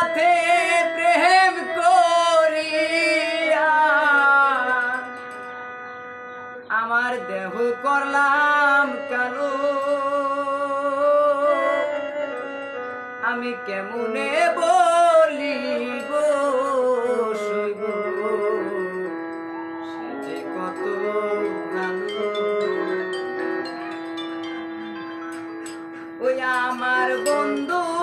সাথে প্রেম করিয়া আমার দেহ করলাম কেন? আমি কেমনে বলিব কত আমার বন্ধু